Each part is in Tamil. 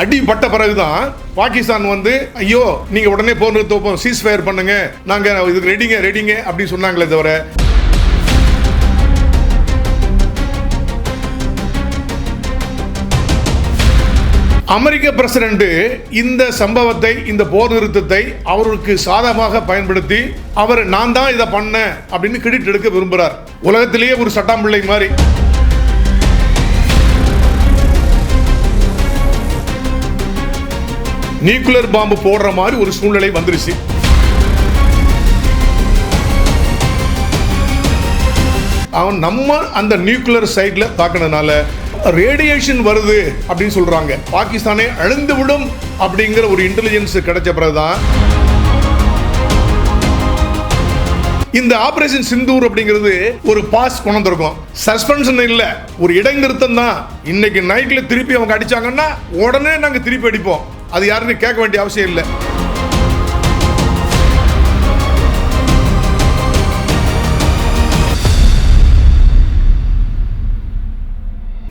அடிபட்ட பிறகுதான் பாகிஸ்தான் வந்து ஐயோ நீங்க உடனே போர் நிறுத்த சீஸ் ஃபயர் பண்ணுங்க. நாங்க இதுக்கு ரெடிங்க ரெடிங்க அப்படின்னு சொன்னாங்களே தவிர. அமெரிக்க பிரசிடென்ட் இந்த சம்பவத்தை இந்த போர் நிறுத்தத்தை அவருக்கு சாதகமாக பயன்படுத்தி அவர் நான் தான் இதை பண்ணேன் அப்படின்னு கிரெடிட் எடுக்க விரும்புறார். உலகத்திலேயே ஒரு சட்டாம்பிள்ளை மாதிரி. நியூக்ளியர் பாம்பு போடுற மாதிரி ஒரு சூழ்நிலை வந்துருச்சு. அவன் நம்ம அந்த நியூக்ளியர் சைட்ல தாக்கினதுனால ரேடியேஷன் வருது அப்படின்னு சொல்றாங்க. பாகிஸ்தானே அழிந்து விடும் அப்படிங்கிற ஒரு இன்டெலிஜென்ஸ் கிடைச்ச பிறகுதான் இந்த ஆபரேஷன் சிந்தூர் அப்படிங்கிறது ஒரு பாஸ் கொண்டு வந்திருக்கும் சஸ்பென்ஷன் இல்ல ஒரு இடைநிறுத்தம் தான் இன்னைக்கு நைட்ல திருப்பி அவங்க அடிச்சாங்கன்னா உடனே நாங்க திருப்பி அடிப்போம். அது யாருன்னு கேட்க வேண்டிய அவசியம் இல்லை.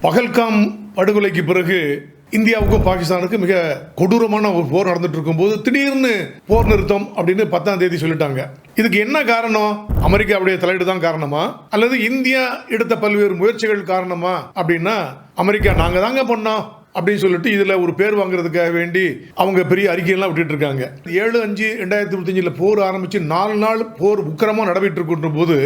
பகல்காம் படுகொலைக்கு பிறகு இந்தியாவுக்கும் பாகிஸ்தானுக்கும் மிக கொடூரமான ஒரு போர் நடந்துட்டு இருக்கும்போது திடீர்னு போர் நிறுத்தம் அப்படின்னு பத்தாம் தேதி சொல்லிட்டாங்க. இதுக்கு என்ன காரணம்? அமெரிக்காவுடைய தலையீடு தான் காரணமா? அல்லது இந்தியா எடுத்த பல்வேறு முயற்சிகள் காரணமா? அப்படின்னா அமெரிக்கா நாங்க தாங்க பண்ணோம். அப்படின்னு சொல்லிட்டு இதில் ஒரு பேர் வாங்குறதுக்காக வேண்டி அவங்க பெரிய அறிக்கையெல்லாம் விட்டுட்டு இருக்காங்க. ஏழு அஞ்சு ரெண்டாயிரத்தி இருபத்தஞ்சில் போர் ஆரம்பித்து நாலு நாள் போர் உக்கிரமாக நடைபெற்று இருக்கின்ற போது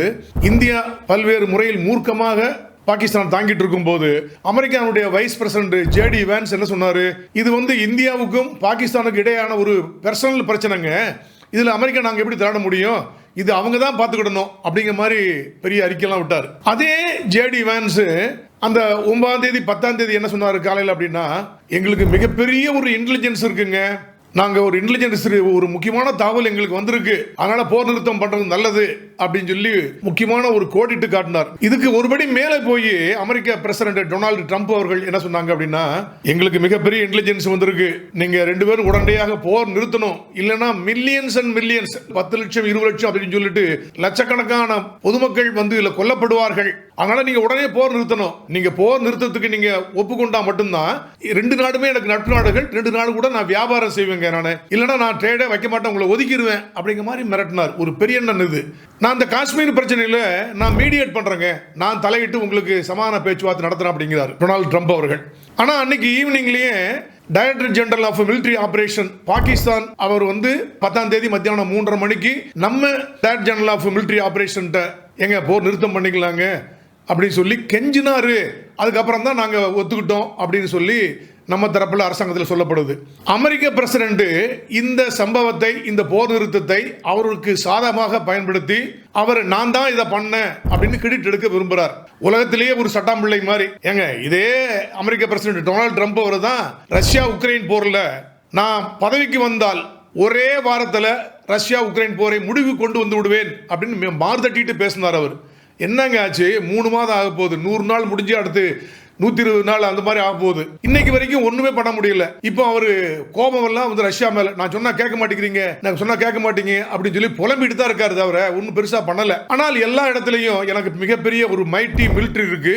இந்தியா பல்வேறு முறையில் மூர்க்கமாக பாகிஸ்தான் தாங்கிட்டு இருக்கும் போது அமெரிக்காவுடைய வைஸ் பிரசிடന്റ് ஜேடி வேன்ஸ் என்ன சொன்னார்? இது வந்து இந்தியாவுக்கும் பாகிஸ்தானுக்கு இடையான ஒரு பர்சனல் பிரச்சனைங்க. இதில் அமெரிக்கா நாங்கள் எப்படி தாட முடியும்? இது அவங்க தான் பார்த்துக்கிடணும் அப்படிங்கிற மாதிரி பெரிய அறிக்கையெல்லாம் விட்டார். அதே ஜேடி வேன்ஸு அந்த ஒன்பதாம் தேதி பத்தாம் தேதி என்ன சொன்னாரு காலையில் அப்படின்னா எங்களுக்கு மிகப்பெரிய ஒரு இன்டெலிஜென்ஸ் இருக்குங்க. நாங்கள் ஒரு இன்டெலிஜென்ஸ் ஒரு முக்கியமான தகவல் எங்களுக்கு வந்திருக்கு. அதனால போர் நிறுத்தம் பண்றது நல்லது அப்படின்னு சொல்லி முக்கியமான ஒரு கோடிட்டு காட்டினார். இதுக்கு ஒருபடி மேலே போய் அமெரிக்க பிரசிடന്റ് டொனால்டு ட்ரம்ப் அவர்கள் என்ன சொன்னாங்க அப்படின்னா எங்களுக்கு மிகப்பெரிய இன்டெலிஜென்ஸ் வந்திருக்கு. நீங்க ரெண்டு பேரும் உடனடியாக போர் நிறுத்தணும். இல்லைன்னா மில்லியன்ஸ் அண்ட் மில்லியன்ஸ் பத்து லட்சம் இருபது லட்சம் அப்படின்னு சொல்லிட்டு லட்சக்கணக்கான பொதுமக்கள் வந்து இதுல கொல்லப்படுவார்கள். அதனால நீங்க உடனே போர் நிறுத்தணும். நீங்க போர் நிறுத்தத்துக்கு நீங்க ஒப்புக்கொண்டா மட்டும்தான். ரெண்டு நாடுமே எனக்கு நட்பு நாடுகள் ரெண்டு நாடு கூட நான் வியாபாரம் செய்வேங்க. நான். இல்லைன்னா நான் ட்ரேடே வைக்க மாட்டேன் உங்களை ஒதுக்கிடுவேன் அப்படிங்கிற மாதிரி மிரட்டினார். ஒரு பெரிய எண்ணம் இது. நான் இந்த காஷ்மீர் பிரச்சனையில நான் மீடியேட் பண்றேங்க. நான் தலையிட்டு உங்களுக்கு சமாதான பேச்சுவார்த்தை நடத்துறேன் அப்படிங்கிறார் டொனால்டு ட்ரம்ப் அவர்கள். ஆனா அன்னைக்கு ஈவினிங்லயே director general of military operation Pakistan அவர் வந்து பத்தாம் தேதி மத்தியானம் மூன்றரை மணிக்கு நம்ம director general of military operation எங்க போர் நிறுத்தம் பண்ணிக்கலாங்க அப்படின்னு சொல்லி கெஞ்சினாரு. அதுக்கப்புறம் தான் நாங்கள் ஒத்துக்கிட்டோம் அப்படின்னு சொல்லி நம்ம தரப்பில் அரசாங்கத்தில் சொல்லப்படுது. அமெரிக்க பிரசிடண்ட் இந்த சம்பவத்தை இந்த போர் நிறுத்தத்தை அவருக்கு சாதகமாக பயன்படுத்தி அவர் நான் தான் இதை பண்ணேன் அப்படின்னு கிரெடிட் எடுக்க விரும்புகிறார் உலகத்திலேயே ஒரு சட்டாம்பிள்ளை மாதிரி. ஏங்க இதே அமெரிக்க பிரசிடண்ட் டொனால்டு ட்ரம்ப் அவர் தான் ரஷ்யா உக்ரைன் போரில் நான் பதவிக்கு வந்தால் ஒரே வாரத்தில் ரஷ்யா உக்ரைன் போரை முடிவு கொண்டு வந்து விடுவேன் அப்படின்னு மார்தட்டிட்டு பேசினார் அவர். என்னங்க ஆச்சு? மூணு மாதம் ஆக போகுது. நூறு நாள் முடிஞ்சு அடுத்து நூத்தி இருபது நாள் அந்த மாதிரி ஆக போகுது இன்னைக்கு வரைக்கும் ஒண்ணுமே பண்ண முடியல. இப்போ அவர் கோபம் எல்லாம் வந்து ரஷ்யா மேல நான் சொன்னா கேட்க மாட்டேங்கிறீங்க நான் சொன்னா கேட்க மாட்டீங்க அப்படின்னு சொல்லி புலம்பிட்டு தான் இருக்காரு தவிர ஒன்றும் பெருசா பண்ணல. ஆனால் எல்லா இடத்துலையும் எனக்கு மிகப்பெரிய ஒரு மைட்டி மிலிட்ரி இருக்கு.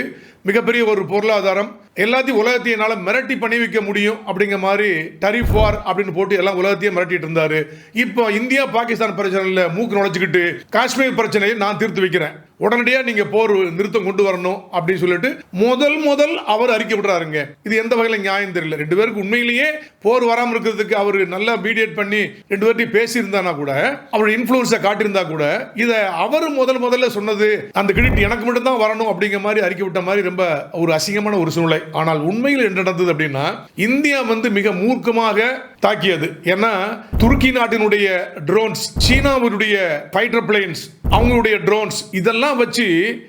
மிகப்பெரிய ஒரு பொருளாதாரம். எல்லாத்தையும் உலகத்தையும் என்னால் மிரட்டி பண்ணி வைக்க முடியும் அப்படிங்கிற மாதிரி டரிஃப் வார் அப்படின்னு போட்டு எல்லாம் உலகத்தையும் மிரட்டிட்டு இருந்தாரு. இப்போ இந்தியா பாகிஸ்தான் பிரச்சனையில் மூக்கு நுழைச்சிக்கிட்டு காஷ்மீர் பிரச்சனையை நான் தீர்த்து வைக்கிறேன். உடனடியாக நீங்கள் போர் நிறுத்தம் கொண்டு வரணும் அப்படின்னு சொல்லிட்டு முதல் முதல் அவர் அறிக்கை விடுறாருங்க. இது எந்த வகையில் நியாயம் தெரியல. ரெண்டு பேருக்கு உண்மையிலேயே போர் வராமல் இருக்கிறதுக்கு அவர் நல்லா மீடியேட் பண்ணி ரெண்டு பேர்ட்டையும் பேசியிருந்தானா கூட அவர் இன்ஃப்ளூன்ஸை காட்டியிருந்தா கூட இதை அவர் முதல் முதல்ல சொன்னது அந்த கிரெடிட் எனக்கு மட்டும் தான் வரணும் அப்படிங்கிற மாதிரி அறிக்கை விட்ட மாதிரி ரொம்ப ஒரு அசிங்கமான ஒரு சூழ்நிலை. ஆனால் உண்மையில் என்ன நடந்தது அப்படின்னா இந்தியா வந்து மிக மூர்க்கமாக தாக்கியது. ஏன்னா துருக்கி நாட்டினுடைய ட்ரோன்ஸ் சீனாவினுடைய ஃபைட்டர் பிளேன்ஸ் அவங்களுடைய ட்ரோன்ஸ் இதெல்லாம் வச்சு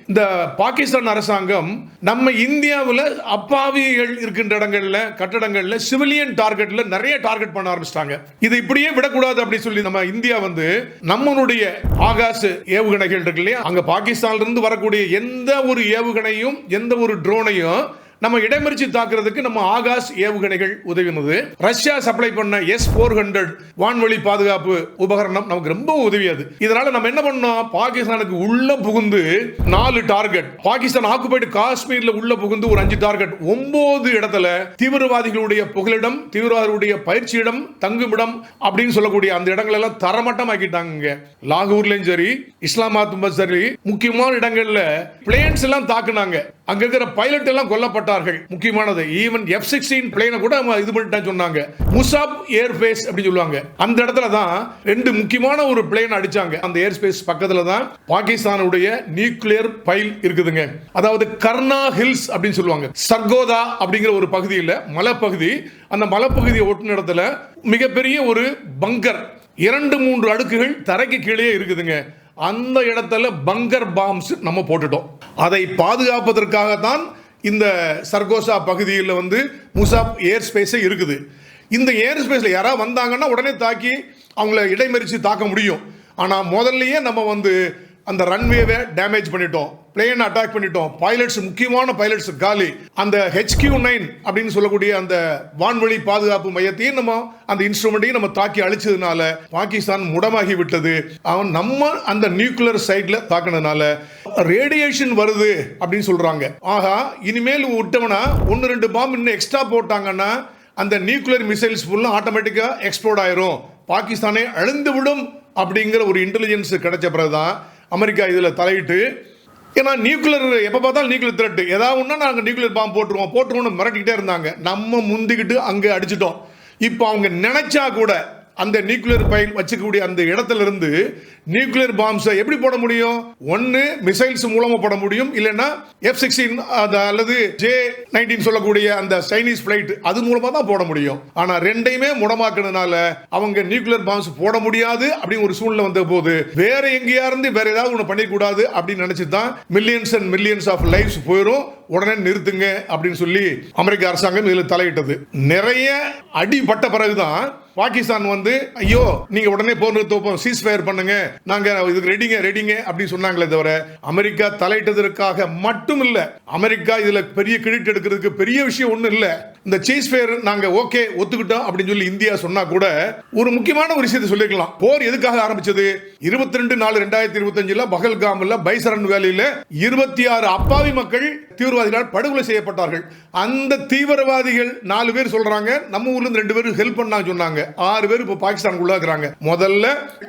இந்த பாகிஸ்தான் அரசாங்கம் நம்ம இந்தியாவில் அப்பாவிகள் இருக்கின்ற இடங்களில் கட்டடங்களில் சிவிலியன் டார்கெட்ல நிறைய டார்கெட் பண்ண ஆரம்பிச்சிட்டாங்க. இது இப்படியே விடக்கூடாது அப்படின்னு சொல்லி நம்ம இந்தியா வந்து நம்மளுடைய ஆகாச ஏவுகணைகள் இருக்கு இல்லையா? அங்க பாகிஸ்தான்ல இருந்து வரக்கூடிய எந்த ஒரு ஏவுகணையும் எந்த ஒரு ட்ரோனையும் நம்ம இடைமறிச்சு தாக்குறதுக்கு நம்ம ஆகாஷ் ஏவுகணைகள் உதவினது. ரஷ்யா சப்ளை பண்ண எஸ் போர் ஹண்ட்ரட் வான்வழி பாதுகாப்பு உபகரணம் நமக்கு ரொம்ப உதவியது. இதனால நம்ம என்ன பண்ணோம்? பாகிஸ்தானுக்கு உள்ள புகுந்து நாலு டார்கெட் பாகிஸ்தான் ஆக்குபைடு காஷ்மீர்ல உள்ள புகுந்து ஒரு அஞ்சு டார்கெட் ஒன்பது இடத்துல தீவிரவாதிகளுடைய புகலிடம் தீவிரவாதிகளுடைய பயிற்சியிடம் தங்குமிடம் அப்படின்னு சொல்லக்கூடிய அந்த இடங்கள் எல்லாம் தரமட்டமாக்கிட்டாங்க. லாகூர்லயும் சரி இஸ்லாமாபாத் சரி முக்கியமான இடங்கள்ல பிளேன்ஸ் எல்லாம் தாக்குனாங்க. அங்க இருக்கிற பைலட் எல்லாம் கொல்லப்பட்டார்கள். முக்கியமானது ஈவன் எஃப் சிக்ஸ்டீன் பிளேனை கூட இது பண்ணிட்டான்னு சொன்னாங்க. முசாப் ஏர்பேஸ் அப்படின்னு சொல்லுவாங்க. அந்த இடத்துல தான் ரெண்டு முக்கியமான ஒரு பிளேன் அடிச்சாங்க. அந்த ஏர் ஸ்பேஸ் பக்கத்துல தான் பாகிஸ்தானுடைய நியூக்ளியர் பைல் இருக்குதுங்க. அதாவது கர்னா ஹில்ஸ் அப்படின்னு சொல்லுவாங்க. சர்கோதா அப்படிங்கிற ஒரு பகுதியில் மலைப்பகுதி அந்த மலைப்பகுதியை ஒட்டின இடத்துல மிகப்பெரிய ஒரு பங்கர் இரண்டு மூன்று அடுக்குகள் தரைக்கு கீழே இருக்குதுங்க. அந்த இடத்துல பங்கர் பாம்ஸ் நம்ம போட்டுட்டோம். அதை பாதுகாப்பதற்காகத்தான் இந்த சர்கோசா பகுதியில் வந்து முசாப் ஏர் ஸ்பேஸே இருக்குது. இந்த ஏர் ஸ்பேஸில் யாராவது வந்தாங்கன்னா உடனே தாக்கி அவங்கள இடைமறித்து தாக்க முடியும். ஆனால் முதல்லையே நம்ம வந்து அந்த ரன்வேவை டேமேஜ் பண்ணிட்டோம். பிளேன் அட்டாக் பண்ணிட்டோம். பைலட்ஸ் முக்கியமான பைலட்ஸ் காலி. அந்த ஹெச்கியூ நைன் அப்படின்னு சொல்லக்கூடிய அந்த வான்வழி பாதுகாப்பு மையத்தையும் நம்ம அந்த இன்ஸ்ட்ருமெண்ட்டையும் நம்ம தாக்கி அழிச்சதுனால பாகிஸ்தான் முடமாகி விட்டது. அவன் நம்ம அந்த நியூக்ளியர் சைட்ல தாக்கினதுனால ரேடியேஷன் வருது அப்படின்னு சொல்றாங்க. ஆகா இனிமேல் விட்டவனா ஒன்று ரெண்டு பாம்பு இன்னும் எக்ஸ்ட்ரா போட்டாங்கன்னா அந்த நியூக்ளியர் மிசைல்ஸ் ஃபுல்லாக ஆட்டோமேட்டிக்காக எக்ஸ்ப்ளோர்ட் ஆயிரும். பாகிஸ்தானை அழிந்து விடும் அப்படிங்கிற ஒரு இன்டெலிஜென்ஸ் கிடைச்ச பிறகுதான் அமெரிக்கா இதில் தலையிட்டு ஏன்னா நியூக்ளியர் எப்போ பார்த்தாலும் நியூக்ளியர் த்ரெட்டு ஏதாவது ஒன்றா நாங்கள் நியூக்ளியர் பாம்பு போட்டுருவோம். போட்டுருவோம்னு மிரட்டிக்கிட்டே இருந்தாங்க. நம்ம முந்திக்கிட்டு அங்கே அடிச்சிட்டோம். இப்போ அவங்க நினைச்சா கூட அந்த நியூக்ளியர் பயன் வச்சுக்கக்கூடிய அந்த இடத்துல இருந்து நியூக்ளியர் பாம்ஸை எப்படி போட முடியும்? ஒன்று மிசைல்ஸ் மூலமா போட முடியும். இல்லைன்னா எஃப் சிக்ஸ்டீன் அல்லது ஜே நைன்டீன் சொல்லக்கூடிய அந்த சைனீஸ் பிளைட் அது மூலமா தான் போட முடியும். ஆனா ரெண்டையுமே முடமாக்குனதுனால அவங்க நியூக்ளியர் பாம்ஸ் போட முடியாது அப்படின்னு ஒரு சூழ்நிலை வந்த போது வேற எங்கேயா இருந்து வேற ஏதாவது ஒன்று பண்ணிக்கூடாது அப்படின்னு நினைச்சு தான் millions and millions of lifes போயிடும் உடனே நிறுத்துங்க அப்படின்னு சொல்லி அமெரிக்க அரசாங்கம் இதில் தலையிட்டது. நிறைய அடிபட்ட பிறகுதான் பாகிஸ்தான் வந்து ஐயோ நீங்க உடனே போர் நிறுத்தம் சீஸ் ஃபயர் பண்ணுங்க. நாங்க இதுக்கு ரெடிங்க ரெடிங்க அப்படின்னு சொன்னாங்களே தவிர அமெரிக்கா தலையிட்டதற்காக மட்டும் இல்ல அமெரிக்கா இதுல பெரிய கிரெடிட் எடுக்கிறதுக்கு பெரிய விஷயம் ஒண்ணும் இல்ல. இந்த சீஸ் ஃபயர் நாங்க ஓகே ஒத்துக்கிட்டோம் அப்படின்னு சொல்லி இந்தியா சொன்னா கூட ஒரு முக்கியமான ஒரு விஷயத்தை சொல்லிக்கலாம் போர் எதுக்காக ஆரம்பிச்சது? இருபத்தி ரெண்டு நாலு ரெண்டாயிரத்தி இருபத்தஞ்சுல பகல்காம்ல பைசரன் வேலையில இருபத்தி ஆறு அப்பாவி மக்கள் தீவிரவாதிகளால் படுகொலை செய்யப்பட்டார்கள். அந்த தீவிரவாதிகள் நாலு பேர் சொல்றாங்க நம்ம ஊர்ல இருந்து ரெண்டு பேரும் ஹெல்ப் பண்ணாங்க சொன்னாங்க. ஆறு பேர் இப்போ பாகிஸ்தானுக்குள்ள இருக்கிறாங்க முதல்ல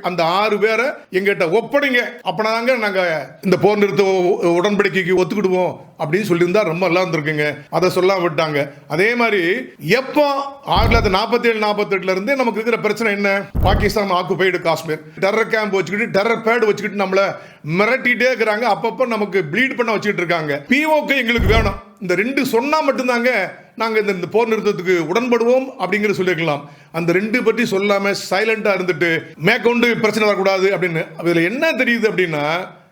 அந்த ஆறு பேரை எங்கிட்ட ஒப்படைங்க. அப்பனாங்க நாங்க இந்த போர் நிறுத்த உடன்படிக்கைக்கு ஒத்துக்கிடுவோம் அப்படின்னு சொல்லியிருந்தா ரொம்ப நல்லா இருந்திருக்குங்க. அதை சொல்லாம விட்டாங்க. அதே மாதிரி எப்போ ஆயிரத்தி தொள்ளாயிரத்தி நாற்பத்தி ஏழு நாற்பத்தெட்டுல இருந்தே நமக்கு இருக்கிற பிரச்சனை என்ன? Pakistan occupied Kashmir. Terror camp வச்சுக்கிட்டு டெரர் பேட் வச்சுக்கிட்டு நம்மள மிரட்டிட்டே இருக்கிறாங்க. அப்பப்போ நமக்கு ப்ளீட் பண்ண வச்சுக்கிட்டு இருக்காங்க. பிஓகே எங்களுக்கு வேணும். இந்த ரெண்டு சொன்னால் மட்டும்தாங்க நாங்கள் இந்த இந்த போர் நிறுத்தத்துக்கு உடன்படுவோம் அப்படிங்கிற சொல்லியிருக்கலாம். அந்த ரெண்டு பற்றி சொல்லாமல் சைலண்ட்டாக இருந்துட்டு மேற்கொண்டு பிரச்சனை வரக்கூடாது அப்படின்னு. அதில் என்ன தெரியுது அப்படின்னா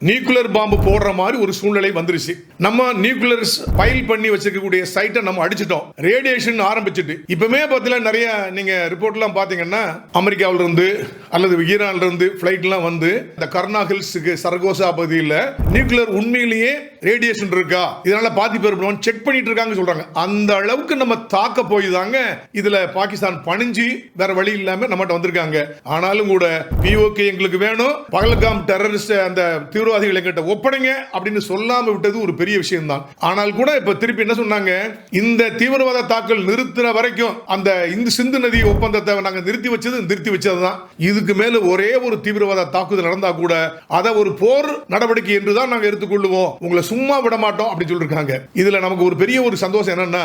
நியூக்ளியர் பாம்பு போடுற மாதிரி ஒரு சூழ்நிலை வந்துருச்சு. நம்ம நியூக்ளியர் ஃபைல் பண்ணி வச்சிருக்கக்கூடிய சைட்டை நம்ம அடிச்சிட்டோம். ரேடியேஷன் ஆரம்பிச்சிட்டு. இப்பவுமே பார்த்தீங்கன்னா நிறைய நீங்க ரிப்போர்ட்லாம் பார்த்தீங்கன்னா அமெரிக்காவில இருந்து அல்லது ஈரான்ல இருந்து ஃபிளைட்லாம் வந்து இந்த கர்னா ஹில்ஸுக்கு சரகோசா பகுதியில் நியூக்ளியர் உண்மையிலேயே ரேடியேஷன் இருக்கா? இதனால பாதிப்பு ஏற்படும் செக் பண்ணிட்டு இருக்காங்க சொல்றாங்க. அந்த அளவுக்கு நம்ம தாக்க போய் தாங்க இதுல பாகிஸ்தான் பணிஞ்சு வேற வழி இல்லாம நம்மகிட்ட வந்திருக்காங்க. ஆனாலும் கூட பிஓகே எங்களுக்கு வேணும். பகல்காம் டெரரிஸ்ட் அந்த தீவிரவாதிகள் எங்கிட்ட ஒப்படைங்க அப்படின்னு சொல்லாம விட்டது ஒரு பெரிய விஷயம் தான் ஆனால் கூட இப்ப திருப்பி என்ன சொன்னாங்க? இந்த தீவிரவாத தாக்கல் நிறுத்தின வரைக்கும் அந்த இந்த சிந்து நதி ஒப்பந்தத்தை நாங்க நிறுத்தி வச்சது நிறுத்தி வச்சதுதான். இதுக்கு மேல ஒரே ஒரு தீவிரவாத தாக்குதல் நடந்தா கூட அதை ஒரு போர் நடவடிக்கை என்றுதான் நாங்க எடுத்துக்கொள்ளுவோம். உங்களை சும்மா விட மாட்டோம் அப்படின்னு சொல்லிருக்காங்க. இதுல நமக்கு ஒரு பெரிய ஒரு சந்தோஷம் என்னன்னா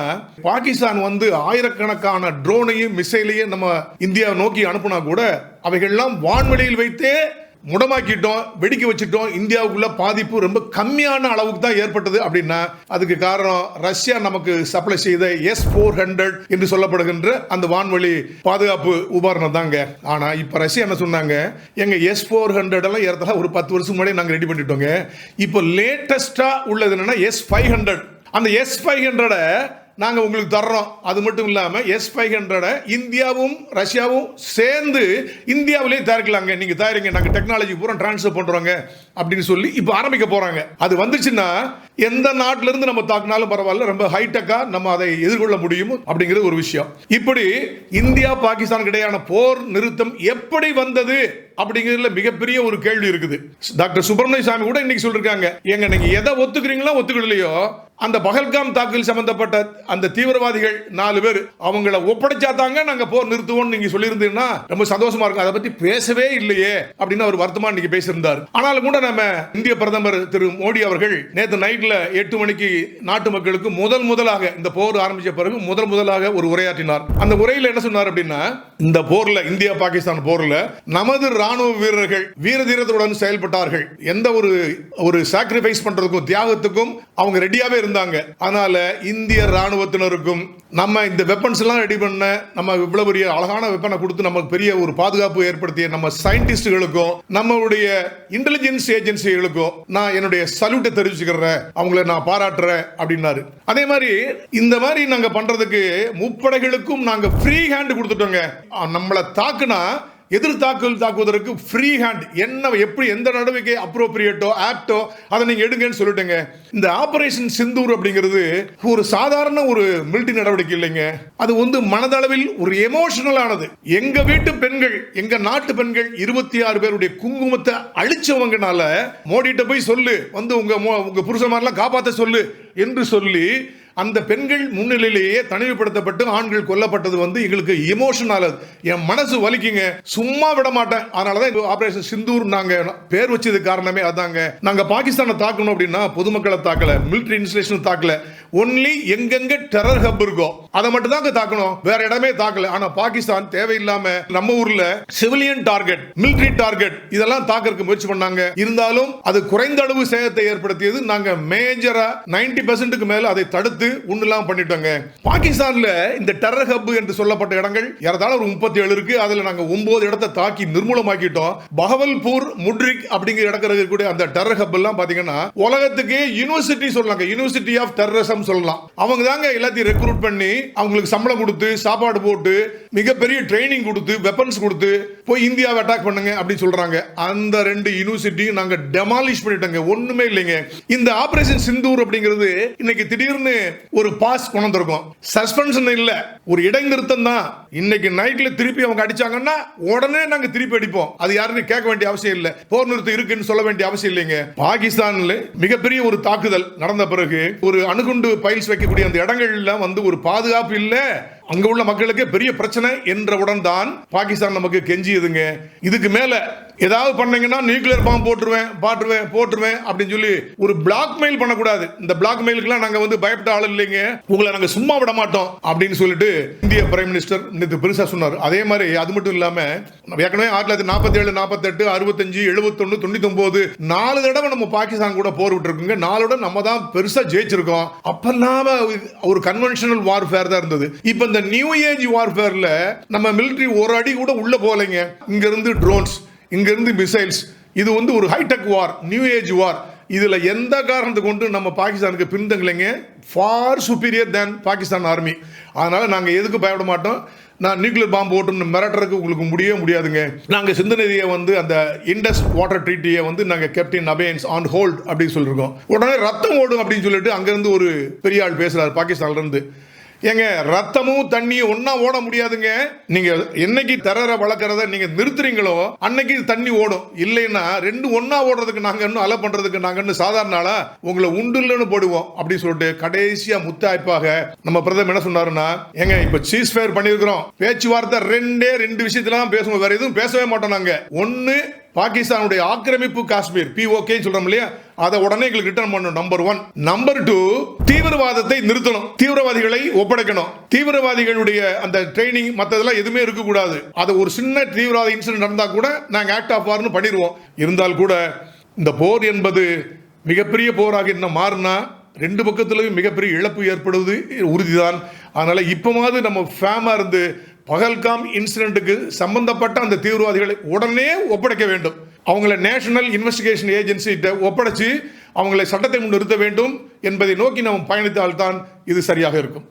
பாகிஸ்தான் வந்து ஆயிரக்கணக்கான ட்ரோனையும் மிசைலையும் நம்ம இந்தியாவை நோக்கி அனுப்புனா கூட அவைகள்லாம் வான்வெளியில் வைத்தே முடமாக்கிட்டோம் வெடிக்க வச்சுட்டோம் இந்தியாவுக்குள்ள பாதிப்பு ரொம்ப கம்மியான அளவுக்கு தான் ஏற்பட்டது அப்படின்னா அதுக்கு காரணம் ரஷ்யா நமக்கு சப்ளை செய்த எஸ் போர் ஹண்ட்ரட் என்று சொல்லப்படுகின்ற அந்த வான்வழி பாதுகாப்பு உபகரணம் தாங்க. ஆனா இப்ப ரஷ்யா என்ன சொன்னாங்க? எங்க எஸ் போர் ஹண்ட்ரட் எல்லாம் ஏறத்தாழ ஒரு பத்து வருஷம் முன்னாடி நாங்க ரெடி பண்ணிட்டோங்க. இப்போ லேட்டஸ்டா உள்ளது என்னன்னா எஸ் ஃபைவ் ஹண்ட்ரட் அந்த எஸ் ஃபைவ் ஹண்ட்ரட நாங்கள் உங்களுக்கு தர்றோம். அது மட்டும் இல்லாமல் எஸ் ஃபைவ் ஹண்ட்ரடை இந்தியாவும் ரஷ்யாவும் சேர்ந்து இந்தியாவிலே தயாரிக்கலாங்க. நீங்கள் தயாரிங்க நாங்கள் டெக்னாலஜி பூரா டிரான்ஸ்ஃபர் பண்ணுறோங்க அப்படின்னு சொல்லி இப்போ ஆரம்பிக்க போகிறாங்க அது வந்துச்சுன்னா எந்த நாட்டிலிருந்து நம்ம தாக்குனாலும் பரவாயில்ல ரொம்ப ஹைடெக்காக நம்ம அதை எதிர்கொள்ள முடியும் அப்படிங்கிறது ஒரு விஷயம். இப்படி இந்தியா பாகிஸ்தான் இடையான போர் நிறுத்தம் எப்படி வந்தது? அப்படிங்கிறதுல மிகப்பெரிய ஒரு கேள்வி இருக்குது. டாக்டர் சுப்பிரமணிய சாமி கூட இன்னைக்கு சொல்லிருக்காங்க. எங்க நீங்க எதை ஒத்துக்கிறீங்களோ ஒத்துக்கலையோ அந்த பகல்காம் தாக்குதல் சம்பந்தப்பட்ட அந்த தீவிரவாதிகள் நாலு பேர் அவங்கள ஒப்படைச்சா தாங்க நாங்க போர் நிறுத்துவோம் நீங்க சொல்லியிருந்தீங்கன்னா ரொம்ப சந்தோஷமா இருக்கும். அதை பத்தி பேசவே இல்லையே அப்படின்னு அவர் வருத்தமா இன்னைக்கு பேசியிருந்தார். ஆனாலும் கூட நம்ம இந்திய பிரதமர் திரு மோடி அவர்கள் நேற்று நைட்ல எட்டு மணிக்கு நாட்டு மக்களுக்கு முதல் முதலாக இந்த போர் ஆரம்பிச்ச பிறகு முதல் முதலாக ஒரு உரையாற்றினார். அந்த உரையில என்ன சொன்னார் அப்படின்னா இந்த போர்ல இந்தியா பாகிஸ்தான் போர்ல நமது ராணுவ வீரர்கள் வீர தீரத்துடன் செயல்பட்டார்கள். எந்த ஒரு ஒரு சாக்ரிஃபைஸ் பண்றதுக்கும் தியாகத்துக்கும் அவங்க ரெடியாவே இருந்தாங்க. அதனால இந்திய ராணுவத்தினருக்கும் நம்ம இந்த வெப்பன்ஸ் எல்லாம் ரெடி பண்ண நம்ம இவ்வளவு பெரிய அழகான வெப்பனை கொடுத்து நமக்கு பெரிய ஒரு பாதுகாப்பு ஏற்படுத்திய நம்ம சயின்டிஸ்டுகளுக்கும் நம்மளுடைய இன்டெலிஜென்ஸ் ஏஜென்சிகளுக்கும் நான் என்னுடைய சல்யூட்டை தெரிவிச்சுக்கிறேன். அவங்கள நான் பாராட்டுறேன் அப்படின்னாரு. அதே மாதிரி இந்த மாதிரி நாங்க பண்றதுக்கு முப்படைகளுக்கும் நாங்க ஃப்ரீ ஹேண்ட் கொடுத்துட்டோங்க. நம்மளை தாக்குனா எதிர் தாக்குதல் தாக்குவதற்கு ஃப்ரீ ஹேண்ட் என்ன எப்படி எந்த நடவடிக்கை அப்ரோப்ரியேட்டோ ஆப்டோ அதை நீங்க எடுங்கன்னு சொல்லிட்டுங்க. இந்த ஆபரேஷன் சிந்தூர் அப்படிங்கிறது ஒரு சாதாரண ஒரு மிலிட்டரி நடவடிக்கை இல்லைங்க. அது வந்து மனதளவில் ஒரு எமோஷனலானது எங்க வீட்டு பெண்கள் எங்க நாட்டு பெண்கள் இருபத்தி ஆறு பேருடைய குங்குமத்தை அழிச்சவங்கனால மோடிட்ட போய் சொல்லு வந்து உங்க மோ- உங்க புருஷன் மாதிரிலாம் சொல்லு என்று சொல்லி அந்த பெண்கள் முன்னிலையிலேயே தனிமைப்படுத்தப்பட்டு ஆண்கள் கொல்லப்பட்டது வந்து எங்களுக்கு எமோஷனல் என் மனசு வலிக்குங்க. சும்மா விட மாட்டேன். அதனாலதான் ஆபரேஷன் சிந்தூர் நாங்க பேர் வச்சது காரணமே அதாங்க. நாங்க பாகிஸ்தானை தாக்கணும் அப்படின்னா பொதுமக்களை தாக்கல. மிலிட்டரி இன்ஸ்டலேஷன் தாக்கல. ஒன்லி எங்கெங்க டெரர் ஹப் இருக்கோ அதை மட்டும் தாங்க தாக்கணும். வேற இடமே தாக்கல. ஆனா பாகிஸ்தான் தேவையில்லாம நம்ம ஊர்ல சிவிலியன் டார்கெட் மிலிட்டரி டார்கெட் இதெல்லாம் தாக்கறதுக்கு முயற்சி பண்ணாங்க. இருந்தாலும் அது குறைந்த அளவு சேதத்தை ஏற்படுத்தியது. நாங்க மேஜரா 90% பெர்சென்ட்டுக்கு மேல அதை தடுத்து ஒண்ணுலாம் பண்ணிட்டோங்க. பாகிஸ்தான்ல இந்த டெரர் ஹப் என்று சொல்லப்பட்ட இடங்கள் ஏறத்தாழ ஒரு முப்பத்தி ஏழு இருக்கு. அதுல நாங்க ஒன்பது இடத்தை தாக்கி நிர்மூலமாக்கிட்டோம். பகவல்பூர் முட்ரிக் அப்படிங்கிற இடத்துல இருக்கக்கூடிய அந்த டெரர் ஹப் எல்லாம் பாத்தீங்கன்னா உலகத்துக்கு யூனிவர்சிட்டி சொல்லலாங்க. யூனிவர்சிட்டி ஆஃப் டெரரிசம் சொல்லலாம். அவங்க தாங்க எல்லாத்தையும் ரெக்ரூட் பண்ணி அவங்களுக்கு சம்பளம் கொடுத்து சாப்பாடு போட்டு மிகப்பெரிய ட்ரைனிங் கொடுத்து வெப்பன்ஸ் கொடுத்து போய் இந்தியாவை அட்டாக் பண்ணுங்க அப்படின்னு சொல்றாங்க. அந்த ரெண்டு யூனிவர்சிட்டியும் நாங்க டெமாலிஷ் பண்ணிட்டோங்க. ஒண்ணுமே இல்லைங்க. இந்த ஆபரேஷன் சிந்தூர் அப்படிங்கிறது இன்னைக்கு திடீர்னு ஒரு பாஸ் கொண்டு வந்திருக்கோம் சஸ்பென்ஷன் இல்ல. ஒரு இடைநிறுத்தம் தான். இன்னைக்கு நைட்ல திருப்பி அவங்க அடிச்சாங்கன்னா உடனே நாங்க திருப்பி அடிப்போம். அது யாருன்னு கேட்க வேண்டிய அவசியம் இல்ல. போர் நிறுத்தம் இருக்குன்னு சொல்ல வேண்டிய அவசியம் இல்லைங்க. பாகிஸ்தான்ல மிகப்பெரிய ஒரு தாக்குதல் நடந்த பிறகு ஒரு அணுகுண்டு பயில்ஸ் வைக்கக்கூடிய அந்த இடங்கள்ல வந்து ஒரு பாதுகாப்பு இல்ல. அங்க உள்ள மக்களுக்கு பெரிய பிரச்சனை என்றவுடன் தான் பாகிஸ்தான் நமக்கு கெஞ்சியதுங்க. இதுக்கு மேல ஏதாவது பண்ணீங்கன்னா நியூக்ளியர் பாம்பு போட்டுருவேன் பாட்டுருவேன் போட்டுருவேன் அப்படின்னு சொல்லி ஒரு பிளாக்மெயில் பண்ணக்கூடாது. இந்த பிளாக்மெயிலுக்குலாம் நாங்க வந்து பயப்பட்ட ஆள் இல்லைங்க. உங்களை நாங்க சும்மா விட மாட்டோம் அப்படின்னு சொல்லிட்டு இந்திய பிரைம் மினிஸ்டர் நேற்று பெருசா சொன்னார். அதே மாதிரி அது மட்டும் இல்லாம ஏற்கனவே ஆயிரத்தி தொள்ளாயிரத்தி நாற்பத்தி ஏழு நாற்பத்தெட்டு அறுபத்தஞ்சு எழுபத்தொன்னு தொண்ணூத்தி ஒன்பது நாலு தடவை நம்ம பாகிஸ்தான் கூட போர் விட்டுருக்குங்க. நாளோட நம்ம தான் பெருசா ஜெயிச்சிருக்கோம். அப்பெல்லாம் ஒரு கன்வென்ஷனல் வார்ஃபேர் தான் இருந்தது. இப்போ இந்த நியூ ஏஜ் வார்ஃபேர்ல நம்ம மிலிட்டரி ஒரு அடி கூட உள்ள போகலைங்க. இங்க இருந்து ட்ரோன்ஸ் இங்கேருந்து மிசைல்ஸ் இது வந்து ஒரு hi-tech war new age war இதில் எந்த காரணத்தை கொண்டு நம்ம பாகிஸ்தானுக்கு பின்தங்கலைங்க? Far superior than Pakistan army அதனால் நாங்கள் எதுக்கு பயப்பட மாட்டோம்? நான் நியூக்ளியர் பாம்பு ஓட்டுன்னு மிரட்டுறதுக்கு உங்களுக்கு முடியவே முடியாதுங்க. நாங்கள் சிந்து நதியை வந்து அந்த இண்டஸ் வாட்டர் ட்ரீட்டியை வந்து நாங்கள் கேப்டன் அபேன்ஸ் ஆன் ஹோல்ட் அப்படின்னு சொல்லியிருக்கோம் உடனே ரத்தம் ஓடும் அப்படின்னு சொல்லிட்டு அங்கேருந்து ஒரு பெரிய ஆள் பேசுகிறார் பாகிஸ்தான்லேருந்து ஏங்க ரத்தமும் தண்ணியும் ஒன்னா ஓட முடியாதுங்க. நீங்க என்னைக்கு தரற வளர்க்கறத நீங்க நிறுத்துறீங்களோ அன்னைக்கு தண்ணி ஓடும். இல்லைன்னா ரெண்டு ஒன்னா ஓடுறதுக்கு நாங்க இன்னும் அலை பண்றதுக்கு நாங்க இன்னும் சாதாரண ஆளா உங்களை உண்டு இல்லைன்னு போடுவோம். அப்படின்னு சொல்லிட்டு கடைசியா முத்தாய்ப்பாக நம்ம பிரதமர் என்ன சொன்னாருன்னா ஏங்க இப்ப சீஸ் ஃபயர் பண்ணிருக்கிறோம் பேச்சுவார்த்தை ரெண்டே ரெண்டு விஷயத்துல தான் பேசுவோம் வேற எதுவும் பேசவே மாட்டோம் நாங்க. ஒன்னு பாகிஸ்தானுடைய ஆக்கிரமிப்பு காஷ்மீர் பிஓகே சொல்றோம் இல்லையா? அதை உடனே எங்களுக்கு ரிட்டர்ன் பண்ணணும் நம்பர் ஒன் நம்பர் டூ தீவிரவாதத்தை நிறுத்தணும். தீவிரவாதிகளை ஒப்படைக்கணும். தீவிரவாதிகளுடைய அந்த ட்ரைனிங் மற்றதெல்லாம் எதுவுமே இருக்கக்கூடாது. அது ஒரு சின்ன தீவிரவாத இன்சிடென்ட் நடந்தா கூட நாங்கள் ஆக்ட் ஆஃப் வார்னு பண்ணிடுவோம். இருந்தால் கூட இந்த போர் என்பது மிகப்பெரிய போராக இன்னும் மாறினா ரெண்டு பக்கத்துலையும் மிகப்பெரிய இழப்பு ஏற்படுவது உறுதிதான். அதனால இப்போமாவது நம்ம ஃபேமாக இருந்து பகல்காம் இன்சிடென்ட்டுக்கு சம்பந்தப்பட்ட அந்த தீவிரவாதிகளை உடனே ஒப்படைக்க வேண்டும். அவங்கள நேஷனல் இன்வெஸ்டிகேஷன் ஏஜென்சிகிட்ட ஒப்படைச்சு அவங்களை சட்டத்தை முன் நிறுத்த வேண்டும் என்பதை நோக்கி நாம் பயணித்தால்தான் இது சரியாக இருக்கும்.